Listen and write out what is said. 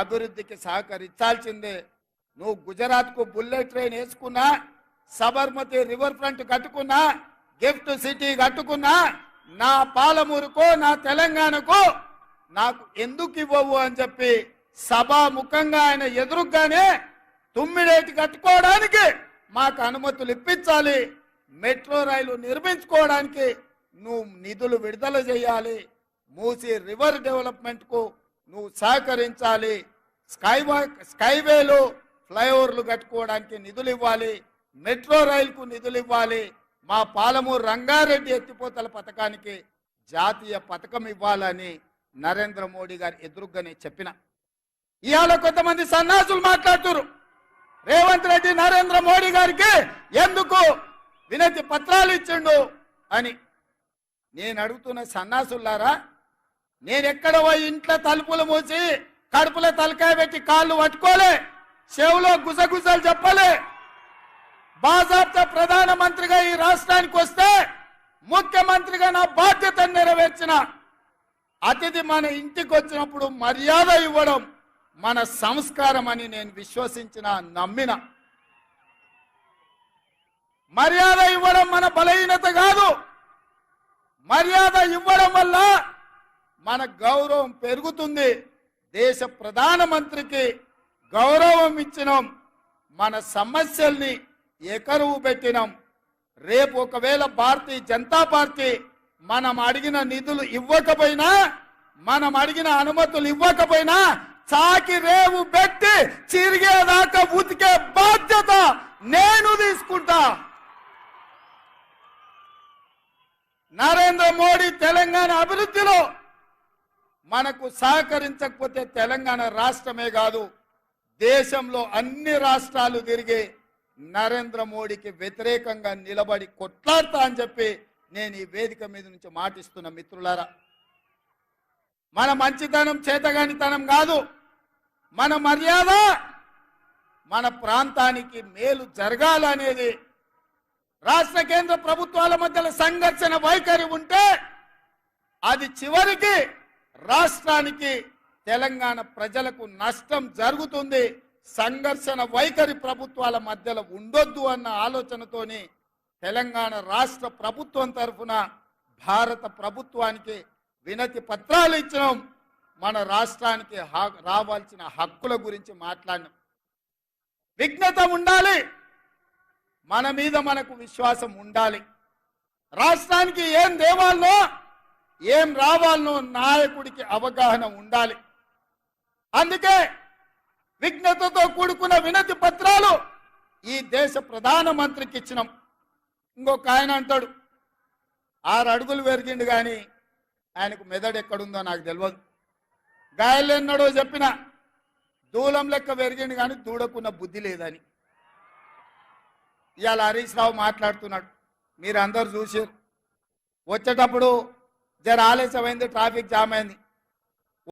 అభివృద్ధికి సహకరించాల్సిందే. నువ్వు గుజరాత్కు bullet train వేసుకున్నా సబర్మతి రివర్ ఫ్రంట్ కట్టుకున్నా గిఫ్ట్ సిటీ కట్టుకున్నా నా పాలమూరుకో నా తెలంగాణకు నాకు ఎందుకు ఇవ్వవు అని చెప్పి సభాముఖంగా ఆయన ఎదురుగానే తుమ్మిడేటి కట్టుకోవడానికి మాకు అనుమతులు ఇప్పించాలి. మెట్రో రైలు నిర్మించుకోవడానికి నువ్వు నిధులు విడుదల చేయాలి. మూసి రివర్ డెవలప్మెంట్కు నువ్వు సహకరించాలి. స్కైవా స్కైవేలు ఫ్లైఓవర్లు కట్టుకోవడానికి నిధులు ఇవ్వాలి మెట్రో రైలుకు నిధులు ఇవ్వాలి మా పాలమూరు రంగారెడ్డి ఎత్తిపోతల పథకానికి జాతీయ పథకం ఇవ్వాలని నరేంద్ర మోడీ గారు ఎదురుగానే చెప్పిన. ఇవాళ కొంతమంది సన్నాసులు మాట్లాడుతున్నారు రేవంత్ రెడ్డి నరేంద్ర మోడీ గారికి ఎందుకు వినతి పత్రాలు ఇచ్చిండు అని. నేను అడుగుతున్న సన్నాసులారా నేను పోయి ఇంట్లో తలుపులు మూసి కడుపులో తలకాయ పెట్టి కాళ్ళు పట్టుకోలే? చెవులో గుసగుసలు చెప్పలే? బాజాబ్తా ప్రధానమంత్రిగా ఈ రాష్ట్రానికి వస్తే ముఖ్యమంత్రిగా నా బాధ్యతను నెరవేర్చిన అతిథి మన ఇంటికి వచ్చినప్పుడు మర్యాద ఇవ్వడం మన సంస్కారం అని నేను విశ్వసించిన నమ్మిన. మర్యాద ఇవ్వడం మన బలహీనత కాదు. మర్యాద ఇవ్వడం వల్ల మన గౌరవం పెరుగుతుంది. దేశ ప్రధానమంత్రికి గౌరవం ఇచ్చినాం. మన సమస్యల్ని ఎకరువు పెట్టినాం. రేపు ఒకవేళ భారతీయ జనతా పార్టీ మనం అడిగిన నిధులు ఇవ్వకపోయినా మనం అడిగిన అనుమతులు ఇవ్వకపోయినా చాకి రేవు పెట్టి చిరిగేదాకా ఉతికే బాధ్యత నేను తీసుకుంటా. నరేంద్ర మోడీ తెలంగాణ అభివృద్ధిలో మనకు సహకరించకపోతే తెలంగాణ రాష్ట్రమే కాదు దేశంలో అన్ని రాష్ట్రాలు తిరిగి నరేంద్ర మోడీకి వ్యతిరేకంగా నిలబడి కొట్లాడతా అని చెప్పి నేను ఈ వేదిక మీద నుంచి మాటిస్తున్న మిత్రులారా. మన మంచితనం చేతగానితనం కాదు మన మర్యాద మన ప్రాంతానికి మేలు జరగాలనేది. రాష్ట్ర కేంద్ర ప్రభుత్వాల మధ్యలో సంఘర్షణ వైఖరి ఉంటే అది చివరికి రాష్ట్రానికి తెలంగాణ ప్రజలకు నష్టం జరుగుతుంది సంఘర్షణ వైఖరి ప్రభుత్వాల మధ్యలో ఉండొద్దు అన్న ఆలోచనతోని తెలంగాణ రాష్ట్ర ప్రభుత్వం తరఫున భారత ప్రభుత్వానికి వినతి పత్రాలు ఇచ్చినాం. మన రాష్ట్రానికి రావాల్సిన హక్కుల గురించి మాట్లాడినాం. విఘ్నత ఉండాలి. మన మీద మనకు విశ్వాసం ఉండాలి. రాష్ట్రానికి ఏం దేవాలో ఏం రావాలనో నాయకుడికి అవగాహన ఉండాలి. అందుకే విఘ్నతతో కూడుకున్న వినతి పత్రాలు ఈ దేశ ప్రధానమంత్రికి ఇచ్చినాం. ఇంకొక ఆయన అంటాడు ఆరు అడుగులు పెరిగిండు కానీ ఆయనకు మెదడు ఎక్కడుందో నాకు తెలియదు గాయాలు చెప్పిన దూలం లెక్క పెరిగిండు కానీ దూడకున్న బుద్ధి లేదని. ఇవాళ హరీష్ రావు మాట్లాడుతున్నాడు మీరు అందరు చూసారు వచ్చేటప్పుడు జర ఆలస్యమైంది ట్రాఫిక్ జామ్ అయింది.